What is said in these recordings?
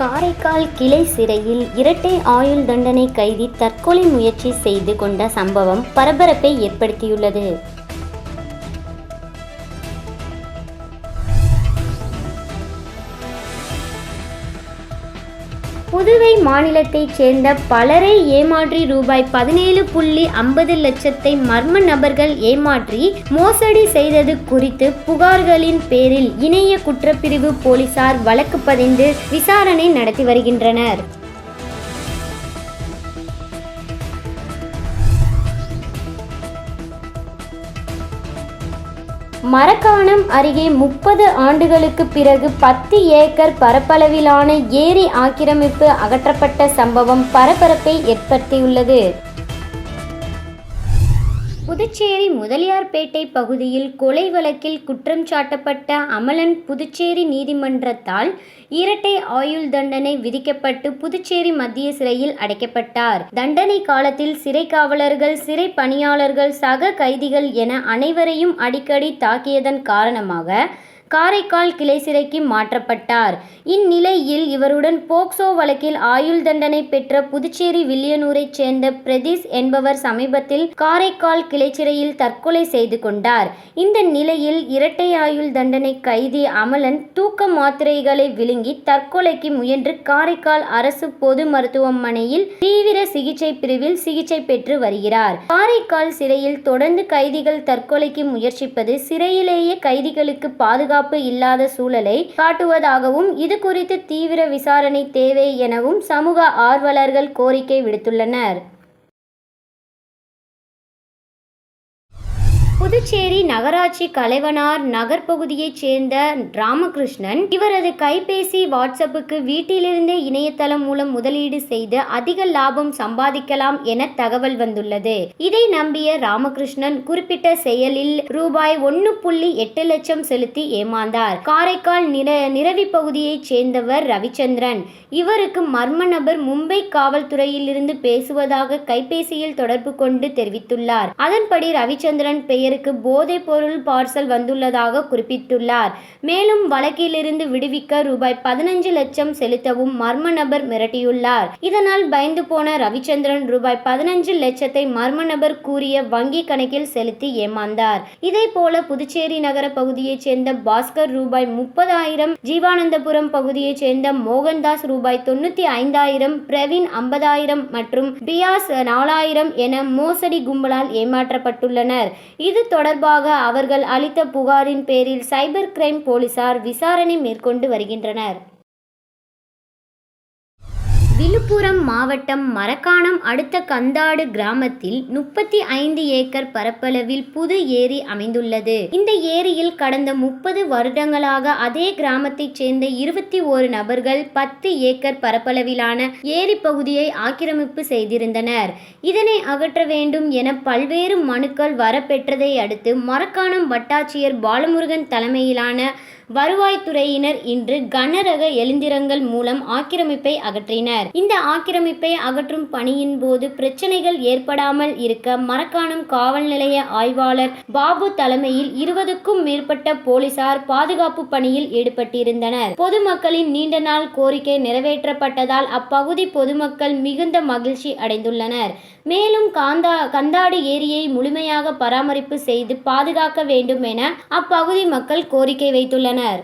காரைக்கால் கிளை சிறையில் இரட்டை ஆயுள் தண்டனை கைதி தற்கொலை முயற்சி செய்து கொண்ட சம்பவம் பரபரப்பை ஏற்படுத்தியுள்ளது. புதுவை மாநிலத்தைச் சேர்ந்த பலரை ஏமாற்றி ரூபாய் பதினேழு புள்ளி ஐம்பது லட்சத்தை மர்ம நபர்கள் ஏமாற்றி மோசடி செய்தது குறித்து புகார்களின் பேரில் இணைய குற்றப்பிரிவு போலீசார் வழக்கு பதிந்து விசாரணை நடத்தி வருகின்றனர். மரக்காணம் அருகே முப்பது ஆண்டுகளுக்கு பிறகு பத்து ஏக்கர் பரப்பளவிலான ஏரி ஆக்கிரமிப்பு அகற்றப்பட்ட சம்பவம் பரபரப்பை ஏற்படுத்தியுள்ளது. புதுச்சேரி முதலியார்பேட்டை பகுதியில் கொலை வழக்கில் குற்றம் சாட்டப்பட்ட அமலன் புதுச்சேரி நீதிமன்றத்தால் இரட்டை ஆயுள் தண்டனை விதிக்கப்பட்டு புதுச்சேரி மத்திய சிறையில் அடைக்கப்பட்டார். தண்டனை காலத்தில் சிறை காவலர்கள் சிறை பணியாளர்கள் சக கைதிகள் என அனைவரையும் அடிக்கடி தாக்கியதன் காரணமாக காரைக்கால் கிளை சிறைக்கு மாற்றப்பட்டார். இந்நிலையில் இவருடன் போக்சோ வழக்கில் ஆயுள் தண்டனை பெற்ற புதுச்சேரி வில்லியனூரைச் சேர்ந்த பிரதீஷ் என்பவர் சமீபத்தில் காரைக்கால் கிளை சிறையில் தற்கொலை செய்து கொண்டார். இந்த நிலையில் இரட்டை ஆயுள் தண்டனை கைதி அமலன் தூக்க மாத்திரைகளை விழுங்கி தற்கொலைக்கு முயன்று காரைக்கால் அரசு பொது மருத்துவமனையில் தீவிர சிகிச்சை பிரிவில் சிகிச்சை பெற்று வருகிறார். காரைக்கால் சிறையில் தொடர்ந்து கைதிகள் தற்கொலைக்கு முயற்சிப்பது சிறையிலேயே கைதிகளுக்கு பாதுகாப்பு இல்லாத சூழலை காட்டுவதாகவும் இது குறித்து தீவிர விசாரணை தேவை எனவும் சமூக ஆர்வலர்கள் கோரிக்கை விடுத்துள்ளனர். புதுச்சேரி நகராட்சி கலைவனார் நகர்பகுதியைச் சேர்ந்த ராமகிருஷ்ணன் இவரது கைபேசி வாட்ஸ்அப்புக்கு வீட்டிலிருந்தே இணையதளம் மூலம் முதலீடு செய்து அதிக லாபம் சம்பாதிக்கலாம் என தகவல் வந்துள்ளது. இதை நம்பிய ராமகிருஷ்ணன் குறிப்பிட்ட செயலில் ரூபாய் ஒன்னு புள்ளி எட்டு லட்சம் செலுத்தி ஏமாந்தார். காரைக்கால் நிர நிரவி பகுதியைச் சேர்ந்தவர் ரவிச்சந்திரன். இவருக்கு மர்ம நபர் மும்பை காவல்துறையிலிருந்து பேசுவதாக கைபேசியில் தொடர்பு கொண்டு தெரிவித்துள்ளார். அதன்படி ரவிச்சந்திரன் பெயருக்கு அவருக்கு போதைப் பொருள் பார்சல் வந்துள்ளதாக குறிப்பிட்டுள்ளார். மேலும் வழக்கிலிருந்து விடுவிக்க ரூபாய் பதினஞ்சு லட்சம் செலுத்தவும் மர்ம நபர் மிரட்டியுள்ளார். இதனால் பயந்து போன ரவிச்சந்திரன் ரூபாய் பதினஞ்சு லட்சத்தை மர்ம நபர் கூறிய வங்கி கணக்கில் செலுத்தி ஏமாந்தார். இதே போல புதுச்சேரி நகர பகுதியைச் சேர்ந்த பாஸ்கர் ரூபாய் முப்பதாயிரம் ஜீவானந்தபுரம் பகுதியைச் சேர்ந்த மோகன்தாஸ் ரூபாய் தொண்ணூத்தி ஐந்தாயிரம் பிரவீன் ஐம்பதாயிரம் மற்றும் பியாஸ் நாலாயிரம் என மோசடி கும்பலால் ஏமாற்றப்பட்டுள்ளனர். இது தொடர்பாக அவர்கள் அளித்த புகாரின் பேரில் சைபர் கிரைம் போலீசார் விசாரணை மேற்கொண்டு வருகின்றனர். விழுப்புரம் மாவட்டம் மரக்காணம் அடுத்த கந்தாடு கிராமத்தில் முப்பத்தி ஐந்து ஏக்கர் பரப்பளவில் புது ஏரி அமைந்துள்ளது. இந்த ஏரியில் கடந்த முப்பது வருடங்களாக அதே கிராமத்தைச் சேர்ந்த இருபத்தி ஓரு நபர்கள் பத்து ஏக்கர் பரப்பளவிலான ஏரி பகுதியை ஆக்கிரமிப்பு செய்திருந்தனர். இதனை அகற்ற வேண்டும் என பல்வேறு மனுக்கள் வரப்பெற்றதை அடுத்து மரக்காணம் வட்டாட்சியர் பாலமுருகன் தலைமையிலான வருவாய்த்துறையினர் இன்று கனரக எந்திரங்கள் மூலம் ஆக்கிரமிப்பை அகற்றினர். இந்த ஆக்கிரமிப்பை அகற்றும் பணியின் போது பிரச்சனைகள் ஏற்படாமல் இருக்க மரக்காணம் காவல் நிலைய ஆய்வாளர் பாபு தலைமையில் இருபதுக்கும் மேற்பட்ட போலீசார் பாதுகாப்பு பணியில் ஈடுபட்டிருந்தனர். பொதுமக்களின் நீண்ட நாள் கோரிக்கை நிறைவேற்றப்பட்டதால் அப்பகுதி பொதுமக்கள் மிகுந்த மகிழ்ச்சி அடைந்துள்ளனர். மேலும் காந்தா கந்தாடு ஏரியை முழுமையாக பராமரிப்பு செய்து பாதுகாக்க வேண்டும் என அப்பகுதி மக்கள் கோரிக்கை வைத்துள்ளனர். உள்ளனர்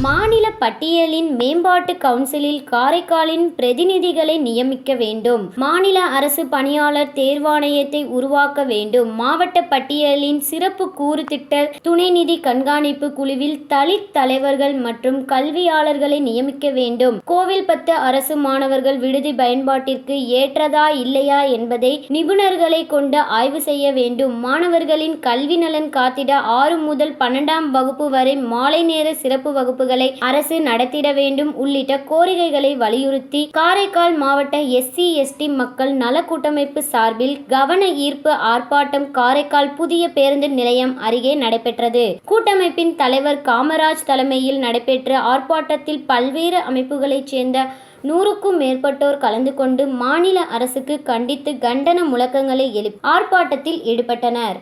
மாநில பட்டியலின் மேம்பாட்டு கவுன்சிலில் காரைக்காலின் பிரதிநிதிகளை நியமிக்க வேண்டும். மாநில அரசு பணியாளர் தேர்வாணையத்தை உருவாக்க வேண்டும். மாவட்ட பட்டியலின் சிறப்பு கூறு திட்ட துணைநிதி கண்காணிப்பு குழுவில் தலித் தலைவர்கள் மற்றும் கல்வியாளர்களை நியமிக்க வேண்டும். கோவில்பத்து அரசு மாணவர்கள் விடுதி பயன்பாட்டிற்கு ஏற்றதா இல்லையா என்பதை நிபுணர்களை கொண்டு ஆய்வு செய்ய வேண்டும். மாணவர்களின் கல்வி நலன் காத்திட ஆறு முதல் பன்னெண்டாம் வகுப்பு வரை மாலை நேர சிறப்பு வகுப்பு வகுப்புகளை அரசு நடத்திட வேண்டும் உள்ளிட்ட கோரிக்கைகளை வலியுறுத்தி காரைக்கால் மாவட்ட எஸ்சி எஸ்டி மக்கள் நல கூட்டமைப்பு சார்பில் கவன ஈர்ப்பு ஆர்ப்பாட்டம் காரைக்கால் புதிய பேருந்து நிலையம் அருகே நடைபெற்றது. கூட்டமைப்பின் தலைவர் காமராஜ் தலைமையில் நடைபெற்ற ஆர்ப்பாட்டத்தில் பல்வேறு அமைப்புகளைச் சேர்ந்த நூறுக்கும் மேற்பட்டோர் கலந்து கொண்டு மாநில அரசுக்கு கண்டித்து கண்டன முழக்கங்களை எழுப்பி ஆர்ப்பாட்டத்தில் ஈடுபட்டனர்.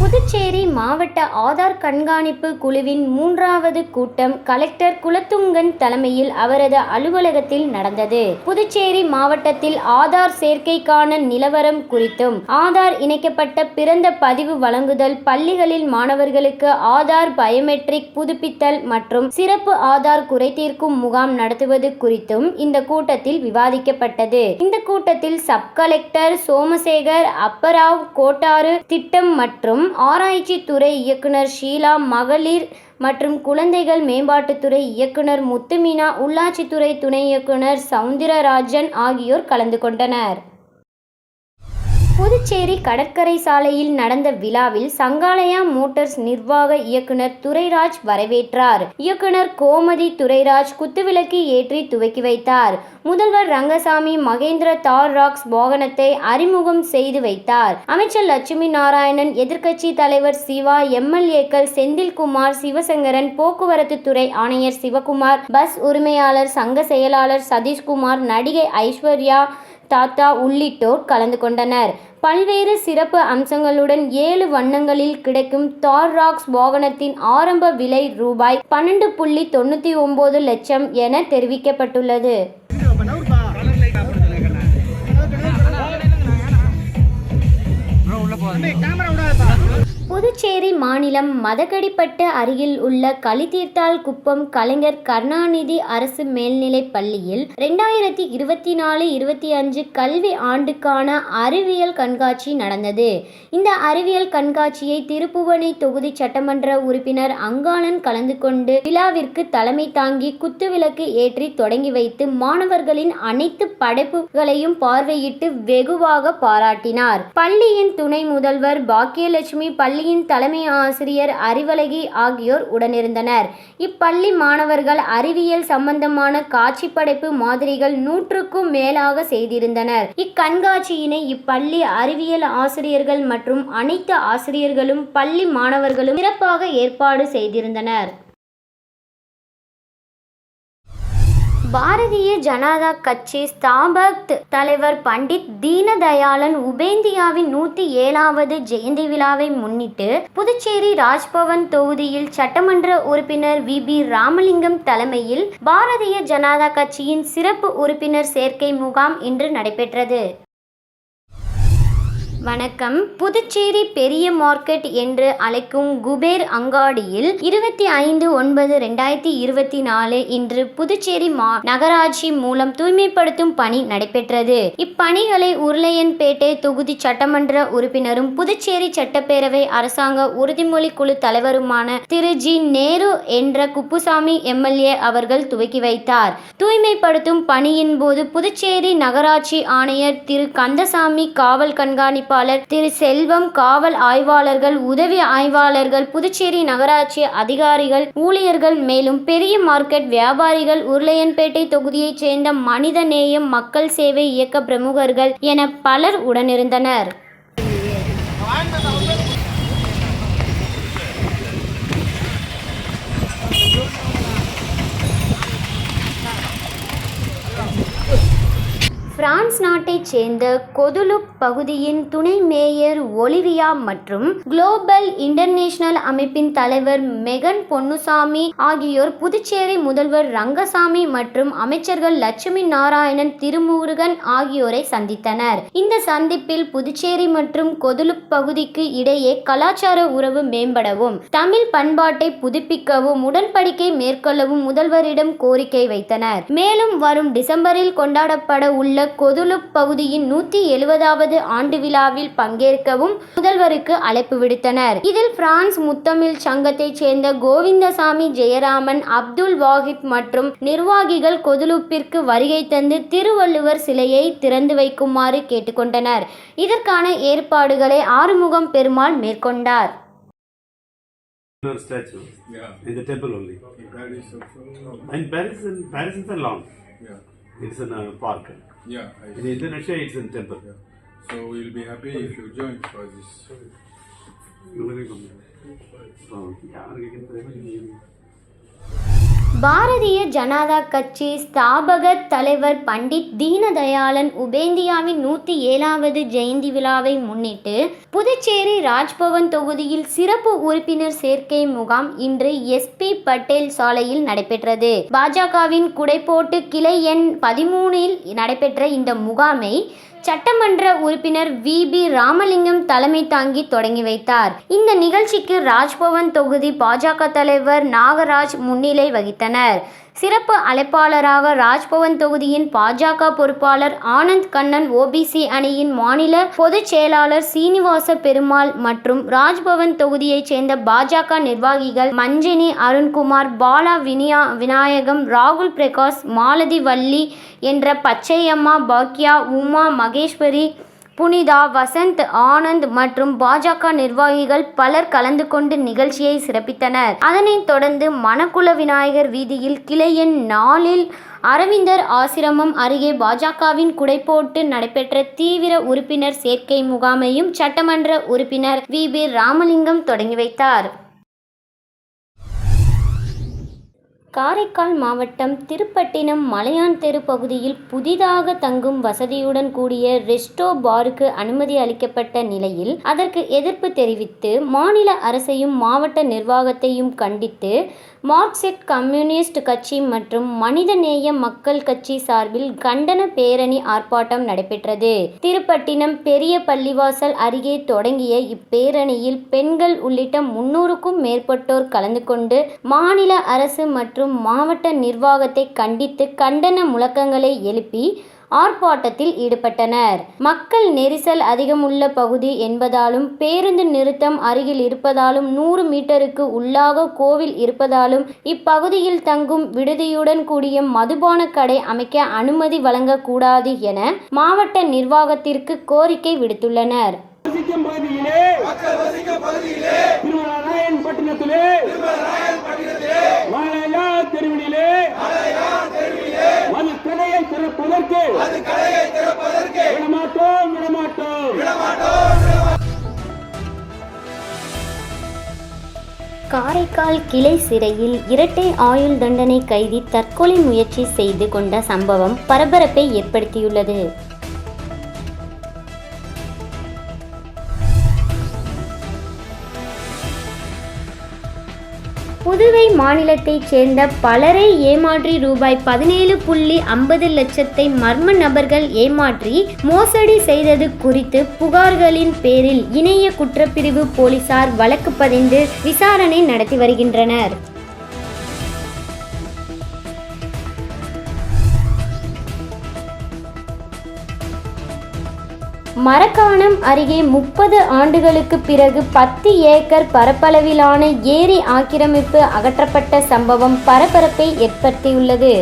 புதுச்சேரி மாவட்ட ஆதார் கண்காணிப்பு குழுவின் மூன்றாவது கூட்டம் கலெக்டர் குலத்துங்கன் தலைமையில் அவரது அலுவலகத்தில் நடந்தது. புதுச்சேரி மாவட்டத்தில் ஆதார் சேர்க்கைக்கான நிலவரம் குறித்தும் ஆதார் இணைக்கப்பட்ட பிறந்த பதிவு வழங்குதல் பள்ளிகளில் மாணவர்களுக்கு ஆதார் பயோமெட்ரிக் புதுப்பித்தல் மற்றும் சிறப்பு ஆதார் குறைதீர்க்கும் முகாம் நடத்துவது குறித்தும் இந்த கூட்டத்தில் விவாதிக்கப்பட்டது. இந்த கூட்டத்தில் சப் கலெக்டர் சோமசேகர் அப்பராவ் கோட்டாறு திட்டம் மற்றும் ஆராய்ச்சி துறை இயக்குனர் ஷீலா மகளிர் மற்றும் குழந்தைகள் மேம்பாட்டுத்துறை இயக்குனர் முத்துமீனா உள்ளாட்சித்துறை துணை இயக்குனர் சவுந்தரராஜன் ஆகியோர் கலந்து கொண்டனர். புதுச்சேரி கடற்கரை சாலையில் நடந்த விழாவில் சங்காலயா மோட்டார்ஸ் நிர்வாக இயக்குனர் துரைராஜ் வரவேற்றார். இயக்குனர் கோமதி துரைராஜ் குத்துவிளக்கு ஏற்றி துவக்கி வைத்தார். முதல்வர் ரங்கசாமி மகேந்திர தார் ராக்ஸ் வாகனத்தை அறிமுகம் செய்து வைத்தார். அமைச்சர் லட்சுமி நாராயணன் எதிர்க்கட்சி தலைவர் சிவா எம்எல்ஏக்கள் செந்தில்குமார் சிவசங்கரன் போக்குவரத்து துறை ஆணையர் சிவகுமார் பஸ் உரிமையாளர் சங்க செயலாளர் சதீஷ்குமார் நடிகை ஐஸ்வர்யா தாத்தா உள்ளிட்டோர் கலந்து கொண்டனர் பல்வேறு சிறப்பு அம்சங்களுடன் ஏழு வண்ணங்களில் கிடைக்கும் தார் ராக்ஸ் வாகனத்தின் ஆரம்ப விலை ரூபாய் பன்னெண்டு புள்ளி தொண்ணூற்றி ஒம்பது லட்சம் என தெரிவிக்கப்பட்டுள்ளது புதுச்சேரி மாநிலம் மதகடிப்பட்டு அருகில் உள்ள களித்தீர்த்தால் குப்பம் கலைஞர் கருணாநிதி அரசு மேல்நிலைப் பள்ளியில் ரெண்டாயிரத்தி இருபத்தி நாலு இருபத்தி அஞ்சு கல்வி ஆண்டுக்கான அறிவியல் கண்காட்சி நடந்தது. இந்த அறிவியல் கண்காட்சியை திருப்புவனை தொகுதி சட்டமன்ற உறுப்பினர் அங்காளன் கலந்து கொண்டு விழாவிற்கு தலைமை தாங்கி குத்துவிளக்கு ஏற்றி தொடங்கி வைத்து மாணவர்களின் அனைத்து படைப்புகளையும் பார்வையிட்டு வெகுவாக பாராட்டினார். பள்ளியின் துணை முதல்வர் பாக்கியலட்சுமி பள்ளியின் தலைமை ஆசிரியர் அறிவழகி ஆகியோர் உடனிருந்தனர். இப்பள்ளி மாணவர்கள் அறிவியல் சம்பந்தமான காட்சிப்படைப்பு மாதிரிகள் நூற்றுக்கும் மேலாக செய்திருந்தனர். இக்கண்காட்சியினை இப்பள்ளி அறிவியல் ஆசிரியர்கள் மற்றும் அனைத்து ஆசிரியர்களும் பள்ளி மாணவர்களும் சிறப்பாக ஏற்பாடு செய்திருந்தனர். பாரதிய ஜனதா கட்சி ஸ்தாபக் தலைவர் பண்டித் தீனதயாளன் உபேந்தியாவின் நூத்தி ஏழாவது ஜெயந்தி விழாவை முன்னிட்டு புதுச்சேரி ராஜ்பவன் தொகுதியில் சட்டமன்ற உறுப்பினர் வி பி ராமலிங்கம் தலைமையில் பாரதிய ஜனதா கட்சியின் சிறப்பு உறுப்பினர் சேர்க்கை முகாம் இன்று நடைபெற்றது. வணக்கம். புதுச்சேரி பெரிய மார்க்கெட் என்று அழைக்கும் குபேர் அங்காடியில் இருபத்தி ஐந்து ஒன்பது ரெண்டாயிரத்தி இருபத்தி நாலு இன்று புதுச்சேரி மா நகராட்சி மூலம் தூய்மைப்படுத்தும் பணி நடைபெற்றது. இப்பணிகளை உருளையன்பேட்டை தொகுதி சட்டமன்ற உறுப்பினரும் புதுச்சேரி சட்டப்பேரவை அரசாங்க உறுதிமொழி குழு தலைவருமான திரு. ஜி. நேரு என்ற குப்புசாமி எம்எல்ஏ அவர்கள் துவக்கி வைத்தார். தூய்மைப்படுத்தும் பணியின் போது புதுச்சேரி நகராட்சி ஆணையர் திரு. கந்தசாமி காவல் கண்காணிப்பாளர் திரு செல்வம் காவல் ஆய்வாளர்கள் உதவி ஆய்வாளர்கள் புதுச்சேரி நகராட்சி அதிகாரிகள் ஊழியர்கள் மேலும் பெரிய மார்க்கெட் வியாபாரிகள் உருளையன்பேட்டை தொகுதியைச் சேர்ந்த மனித நேயம் மக்கள் சேவை இயக்க பிரமுகர்கள் என பலர் உடனிருந்தனர். நாட்டைச் சேர்ந்த கொதுலுப் பகுதியின் துணை மேயர் ஒலிவியா மற்றும் குளோபல் இன்டர்நேஷனல் அமைப்பின் தலைவர் மெகன் பொன்னுசாமி ஆகியோர் புதுச்சேரி முதல்வர் ரங்கசாமி மற்றும் அமைச்சர்கள் லட்சுமி நாராயணன் திருமுருகன் ஆகியோரை சந்தித்தனர். இந்த சந்திப்பில் புதுச்சேரி மற்றும் கொதுலுப் பகுதிக்கு இடையே கலாச்சார உறவு மேம்படவும் தமிழ் பண்பாட்டை புதுப்பிக்கவும் உடன்படிக்கை மேற்கொள்ளவும் முதல்வரிடம் கோரிக்கை வைத்தனர். மேலும் வரும் டிசம்பரில் கொண்டாடப்பட உள்ள கொதுலுப் பகுதியின் நூத்தி எழுபதாவது ஆண்டு விழாவில் பங்கேற்கவும் முதல்வருக்கு அழைப்பு விடுத்தனர் இதில் பிரான்ஸ் முத்தமிழ் சங்கத்தைச் சேர்ந்த கோவிந்தசாமி ஜெயராமன் அப்துல் வாஹித் மற்றும் நிர்வாகிகள் கொதுலுப்பிற்கு வருகை தந்து திருவள்ளுவர் சிலையை திறந்து வைக்குமாறு கேட்டுக்கொண்டனர் இதற்கான ஏற்பாடுகளை ஆறுமுகம் பெருமாள் மேற்கொண்டார் Her statue Yeah. in the temple only. In Paris also. And Paris, in, Paris is a lawn. Yeah. It's in a park. Yeah. I In Indonesia, it's in temple. Yeah. So we'll be happy if you join for this. Bharatiya Janata கட்சி ஸ்தாபக தலைவர் பண்டிட் தீனதயாளன் உபேந்தியாவின் நூற்றி ஏழாவது ஜெயந்தி விழாவை முன்னிட்டு புதுச்சேரி ராஜ்பவன் தொகுதியில் சிறப்பு உறுப்பினர் சேர்க்கை முகாம் இன்று எஸ்பி பட்டேல் சாலையில் நடைபெற்றது. பாஜகவின் குடைப்போட்டு கிளை எண் பதிமூணில் நடைபெற்ற இந்த முகாமை சட்டமன்ற உறுப்பினர் வி. பி. ராமலிங்கம் தலைமை தாங்கி தொடங்கி வைத்தார். இந்த நிகழ்ச்சிக்கு ராஜ்பவன் தொகுதி பாஜக தலைவர் நாகராஜ் முன்னிலை வகித்தனர். சிறப்பு அழைப்பாளராக ராஜ்பவன் தொகுதியின் பாஜக பொறுப்பாளர் ஆனந்த் கண்ணன் ஓபிசி அணியின் மாநில பொதுச் செயலாளர் சீனிவாச பெருமாள் மற்றும் ராஜ்பவன் தொகுதியைச் சேர்ந்த பாஜக நிர்வாகிகள் மஞ்சினி அருண்குமார் பாலா வினியா விநாயகம் ராகுல் பிரகாஷ் மாலதி வள்ளி என்ற பச்சையம்மா பாக்யா உமா மகேஸ்வரி புனிதா வசந்த் ஆனந்த் மற்றும் பாஜக நிர்வாகிகள் பலர் கலந்து கொண்டு நிகழ்ச்சியை சிறப்பித்தனர். அதனைத் தொடர்ந்து மணக்குள விநாயகர் வீதியில் கிளை எண் நாளில் அரவிந்தர் ஆசிரமம் அருகே பாஜகவின் குடைப்போட்டு நடைபெற்ற தீவிர உறுப்பினர் சேர்க்கை முகாமையும் சட்டமன்ற உறுப்பினர் வி. பி. ராமலிங்கம் தொடங்கி வைத்தார். காரைக்கால் மாவட்டம் திருப்பட்டினம் மலையான் தெரு பகுதியில் புதிதாக தங்கும் வசதியுடன் கூடிய ரெஸ்டோ பாருக்கு அனுமதி அளிக்கப்பட்ட நிலையில் அதற்கு எதிர்ப்பு தெரிவித்து மாநில அரசையும் மாவட்ட நிர்வாகத்தையும் கண்டித்து மார்க்சிஸ்ட் கம்யூனிஸ்ட் கட்சி மற்றும் மனிதநேய மக்கள் கட்சி சார்பில் கண்டன பேரணி ஆர்ப்பாட்டம் நடைபெற்றது. திருப்பட்டினம் பெரிய பள்ளிவாசல் அருகே தொடங்கிய இப்பேரணியில் பெண்கள் உள்ளிட்ட முன்னூறுக்கும் மேற்பட்டோர் கலந்து கொண்டு மாநில அரசு மற்றும் மாவட்ட நிர்வாகத்தை கண்டித்து கண்டன முழக்கங்களை எழுப்பி ஆர்ப்பாட்டத்தில் ஈடுபட்டனர். மக்கள் நெரிசல் அதிகமுள்ள பகுதி என்பதாலும் பேருந்து நிறுத்தம் அருகில் இருப்பதாலும் நூறு மீட்டருக்கு உள்ளாக கோவில் இருப்பதாலும் இப்பகுதியில் தங்கும் விடுதியுடன் கூடிய மதுபான கடை அமைக்க அனுமதி வழங்கக்கூடாது என மாவட்ட நிர்வாகத்திற்கு கோரிக்கை விடுத்துள்ளனர். வசிக்கும் பகுதியிலே தெருவினிலே மது கடையை திறப்பதற்கு. விடமாட்டோம் விடமாட்டோம். காரைக்கால் கிளை சிறையில் இரட்டை ஆயுள் தண்டனை கைதி தற்கொலை முயற்சி செய்து கொண்ட சம்பவம் பரபரப்பை ஏற்படுத்தியுள்ளது. புதுவை மாநிலத்தைச் சேர்ந்த பலரை ஏமாற்றி ரூபாய் பதினேழு புள்ளி ஐம்பது லட்சத்தை மர்ம நபர்கள் ஏமாற்றி மோசடி செய்தது குறித்து புகார்களின் பேரில் இணைய குற்றப்பிரிவு போலீசார் வழக்கு பதிந்து விசாரணை நடத்தி வருகின்றனர். மரக்காணம் அருகே முப்பது ஆண்டுகளுக்கு பிறகு பத்து ஏக்கர் பரப்பளவிலான ஏரி ஆக்கிரமிப்பு அகற்றப்பட்ட சம்பவம் பரபரப்பை ஏற்படுத்தியுள்ளது.